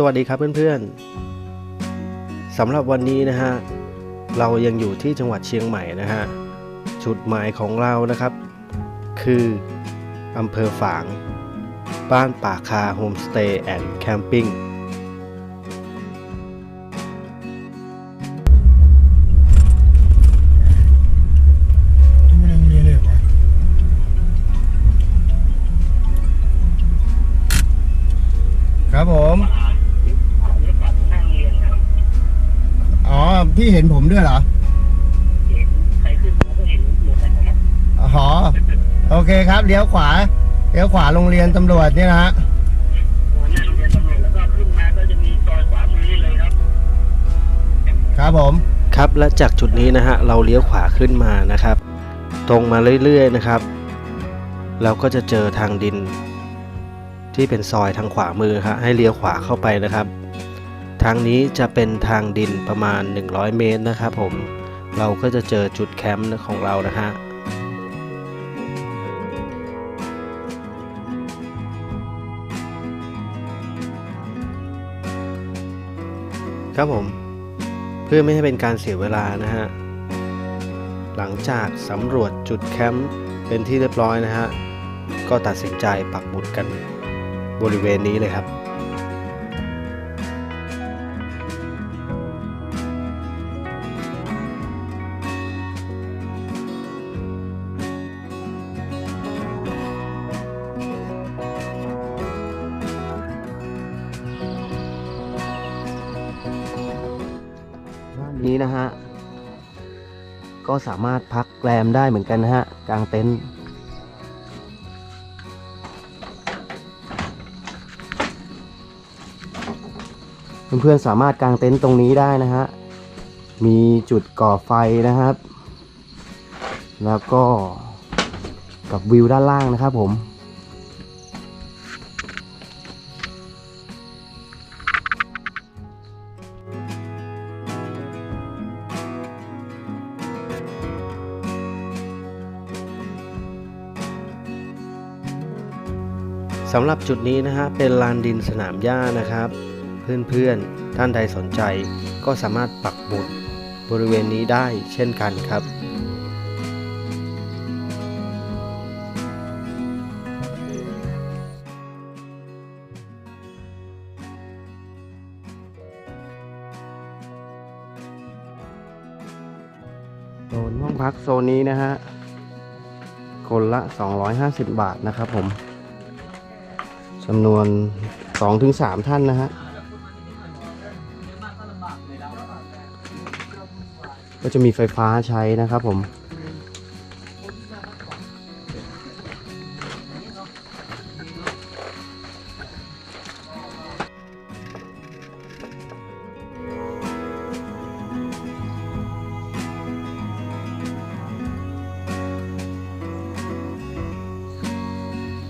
สวัสดีครับเพื่อนๆสำหรับวันนี้นะฮะเรายังอยู่ที่จังหวัดเชียงใหม่นะฮะจุดหมายของเรานะครับ คืออำเภอฝาง บ้านป่าคาโฮมสเตย์แอนด์แคมปิ้งที่ไม่ได้ โรงเรียนเลยเหรอวะครับผมอ๋อพี่เห็นผมด้วยเหรออ๋อโอเคครับเลี้ยวขวาเลี้ยวขวาโรงเรียนตำรวจเนี่ยนะฮะครับผม ครับและจากจุดนี้นะฮะเราเลี้ยวขวาขึ้นมานะครับ ตรงมาเรื่อยๆนะครับ เราก็จะเจอทางดิน ที่เป็นซอยทางขวามือครับให้เลี้ยวขวาเข้าไปนะครับ ทางนี้จะเป็นทางดินประมาณ 100 เมตรนะครับผม เราก็จะเจอจุดแคมป์ของเรานะฮะครับผมเพื่อไม่ให้เป็นการเสียเวลานะฮะ หลังจากสำรวจจุดแคมป์เป็นที่เรียบร้อยนะฮะ ก็ตัดสินใจปักหมุดกันบริเวณนี้เลยครับ นี้นะฮะ ก็สามารถพักแรมได้เหมือนกันนะฮะ กลางเต็นท์เพื่อนๆสามารถกางเต็นท์ตรงนี้ได้นะฮะ มีจุดก่อไฟนะครับ แล้วก็กับวิวด้านล่างนะครับผม สำหรับจุดนี้นะฮะเป็นลานดินสนามหญ้านะครับ เพื่อนๆท่านใดสนใจก็สามารถปักหมุดบริเวณนี้ได้เช่นกันครับโซนห้องพักโซนนี้นะฮะ คนละ 250 บาทนะครับผม จำนวน2-3ท่านนะฮะ ก็จะมีไฟฟ้าใช้นะครับผม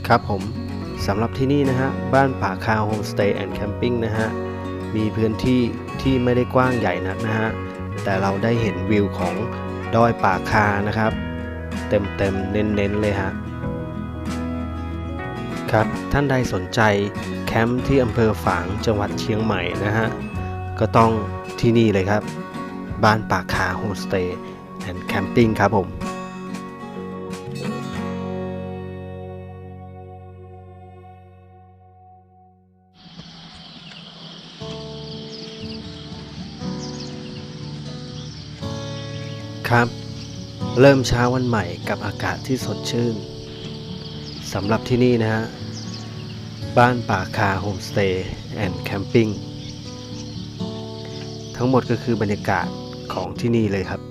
ครับผม สำหรับที่นี่นะฮะ บ้านป่าคาโฮมสเตย์แอนด์แคมปิ้งนะฮะ มีพื้นที่ที่ไม่ได้กว้างใหญ่นักนะฮะ แต่เราได้เห็นวิวของดอยป่าคานะครับ เต็มเต็มเน้นๆเลยฮะ ครับ ท่านใดสนใจแคมป์ที่อำเภอฝางจังหวัดเชียงใหม่นะฮะ ก็ต้องที่นี่เลยครับ บ้านป่าคาโฮมสเตย์แอนด์แคมปิ้งครับผม ครับ เริ่มเช้าวันใหม่กับอากาศที่สดชื่นสำหรับที่นี่นะฮะ บ้านป่าคาโฮมสเตย์แอนด์แคมปิ้งทั้งหมดก็คือบรรยากาศของที่นี่เลยครับ